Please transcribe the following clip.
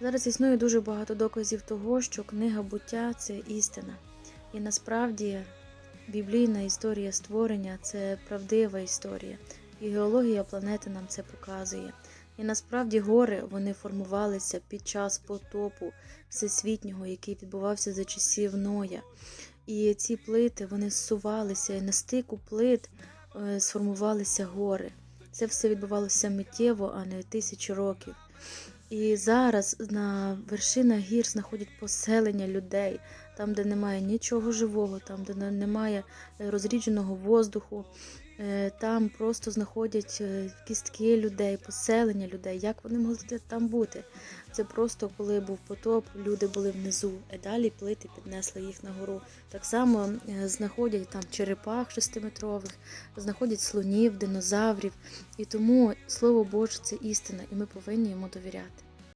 Зараз існує дуже багато доказів того, що книга буття це істина. І насправді біблійна історія створення це правдива історія. І геологія планети нам це показує. І насправді гори вони формувалися під час потопу всесвітнього, який відбувався за часів Ноя. І ці плити вони зсувалися, і на стику плит е, сформувалися гори. Це все відбувалося миттєво, а не тисячі років. І зараз на вершинах гір знаходять поселення людей, там, де немає нічого живого, там, де немає розрідженого воздуху, там просто знаходять е, кістки людей, поселення людей. Як вони могли там бути? Це просто коли був потоп, люди були внизу, і далі плити піднесли їх на гору. Так само е, знаходять там черепах шестиметрових, знаходять слонів, динозаврів. І тому слово Боже це істина, і ми повинні йому довіряти.